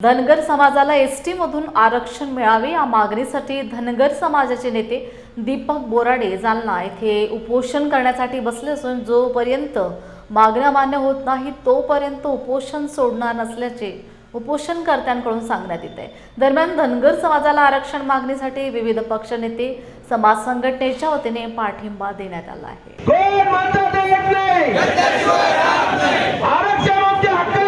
धनगर समाजाला एस टीमधून आरक्षण मिळावे या मागणीसाठी धनगर समाजाचे नेते दीपक बोराडे जालना येथे उपोषण करण्यासाठी बसले असून जोपर्यंत मागण्या मान्य होत नाही तोपर्यंत उपोषण सोडणार नसल्याचे उपोषणकर्त्यांकडून सांगण्यात येत. आहे दरम्यान धनगर समाजाला आरक्षण मागणीसाठी विविध पक्षनेते समाज संघटनेच्या वतीने पाठिंबा देण्यात आला आहे कोण म्हणतं ते येत नाही आरक्षण आमच्या हक्काचं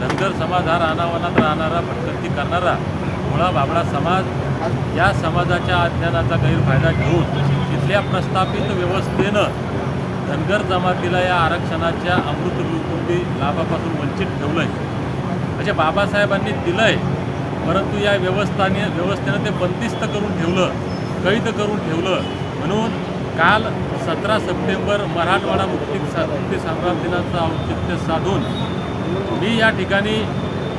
धनगर समाज हा रानावनात राहणारा भटकंती करणारा मुळा बाबडा समाज या समाजाच्या अज्ञानाचा गैरफायदा घेऊन तिथल्या प्रस्थापित व्यवस्थेनं धनगर जमातीला या आरक्षणाच्या अमृतरूपी लाभापासून वंचित ठेवलं आहे म्हणजे बाबासाहेबांनी दिलं आहे परंतु या व्यवस्थाने व्यवस्थेनं ते बंदिस्त करून ठेवलं कैद करून ठेवलं. म्हणून काल सतरा सप्टेंबर मराठवाडा मुक्ती सा मुक्ती संग्राम दिनाचं औचित्य साधून मी या ठिकाणी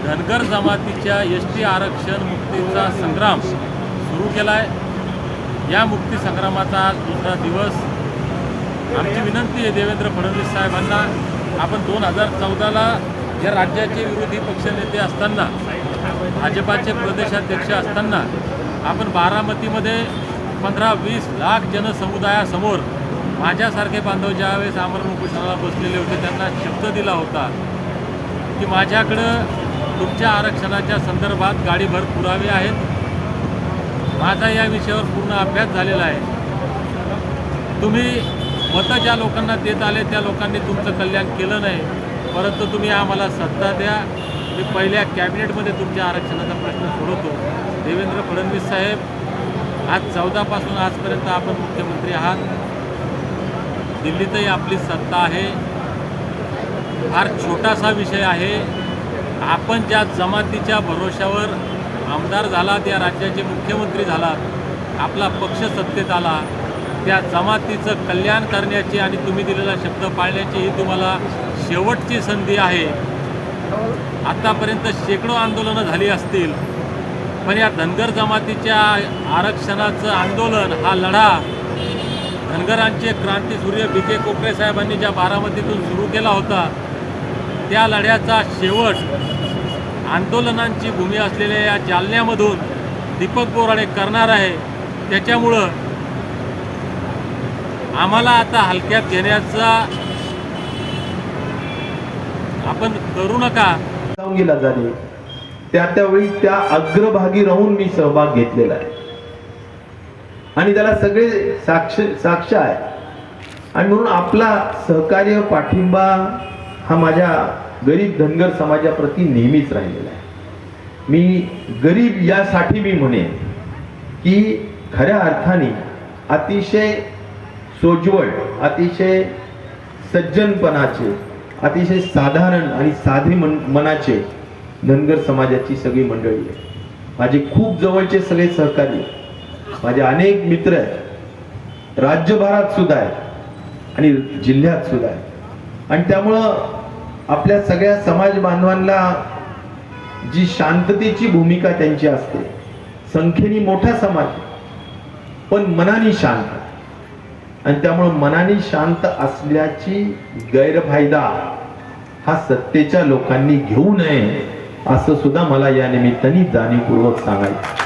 धनगर जमातीच्या एस टी आरक्षण मुक्तीचा संग्राम सुरू केला आहे या मुक्ती संग्रामाचा आज दुसरा दिवस. आमची विनंती आहे देवेंद्र फडणवीस साहेबांना आपण दोन हजार चौदाला या राज्याचे विरोधी पक्षनेते असताना भाजपाचे प्रदेशाध्यक्ष असताना आपण बारामतीमध्ये पंधरा वीस लाख जनसमुदायासमोर माझ्यासारखे बांधव ज्यावेळेस आमरण उपोषणाला बसलेले होते त्यांना शब्द दिला होता की माझ्याकडं तुमच्या आरक्षणाच्या संदर्भात गाडीभर पुरावे आहेत. माझा या विषयावर पूर्ण अभ्यास झालेला आहे. तुम्ही मतं ज्या लोकांना देत आले त्या लोकांनी तुमचं कल्याण केलं नाही. परंतु तुम्ही आम्हाला सत्ता द्या. मी पहिल्या कॅबिनेटमध्ये तुमच्या आरक्षणाचा प्रश्न सोडवतो. देवेंद्र फडणवीस साहेब आज चौदापासून आजपर्यंत आपण मुख्यमंत्री आहात. दिल्लीतही आपली सत्ता आहे. फार छोटासा विषय आहे. आपण ज्या जमातीच्या भरोशावर आमदार झालात या राज्याचे मुख्यमंत्री झालात आपला पक्ष सत्तेत आला त्या जमातीचं कल्याण करण्याची आणि तुम्ही दिलेला शब्द पाळण्याची ही तुम्हाला शेवटची संधी आहे. आत्तापर्यंत शेकडो आंदोलनं झाली असतील पण या धनगर जमातीच्या आरक्षणाचं आंदोलन हा लढा धनगरांचे क्रांतीसूर्य बी के कोपरे साहेबांनी ज्या बारामतीतून सुरू केला होता त्या लढ्याचा शेवट आंदोलनांची भूमी असलेल्या या जालन्यामधून दीपक बोराडे करणार आहे त्याच्यामुळं आम्हाला आता हलक्यात घेण्याचा आपण करू नका. जाऊन गेला झाले त्या त्यावेळी त्या अग्रभागी राहून मी सहभाग घेतलेला आहे. आणि त्याला सगळे साक्ष साक्ष आहे. आणि म्हणून आपला सहकार्य पाठिंबा हा माझ्या गरीब धनगर समाजाप्रती नेहमीच राहिलेला आहे. मी गरीब यासाठी मी म्हणेन की खऱ्या अर्थाने अतिशय सोज्वळ अतिशय सज्जनपणाचे अतिशय साधारण आणि साधे मन मनाचे धनगर समाजाची सगळी मंडळी आहे माझे खूप जवळचे सगळे सहकारी माझे अनेक मित्र आहेत. राज्यभरात सुद्धा आहेत आणि जिल्ह्यात सुद्धा आहेत. आणि त्यामुळं आपल्या सगळ्या समाज बांधवांना जी शांततेची भूमिका त्यांची असते. संख्येने मोठा समाज पण मनाने शांत. आणि त्यामुळं मनाने शांत असल्याची गैरफायदा हा सत्तेच्या लोकांनी घेऊ नये असं सुद्धा मला या निमित्ताने जाणीवपूर्वक सांगायचं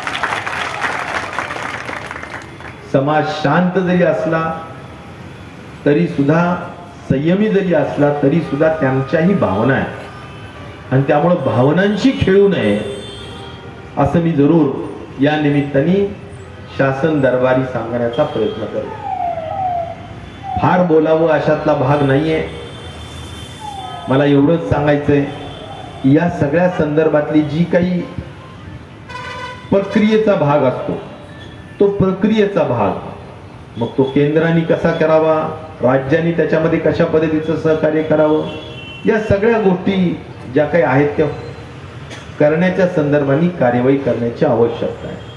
समाज शांत जरी असला तरी सुद्धा संयमी जरी असला तरी सुद्धा त्यांच्याही भावना आहेत. आणि त्यामुळं भावनांशी खेळू नये असं मी जरूर या निमित्ताने शासन दरबारी सांगण्याचा प्रयत्न करेन. फार बोलावं अशातला भाग नाहीये. मला एवढंच सांगायचंय या सगळ्या संदर्भातली जी काही प्रक्रियेचा भाग असतो तो प्रक्रियेचा भाग मग तो केंद्राने कसा करावा? राज्याने त्याच्यामध्ये कशा पद्धतीचं सहकार्य करावं? या सगळ्या गोष्टी ज्या काही आहेत त्या करण्याच्या संदर्भाने कार्यवाही करण्याची आवश्यकता आहे.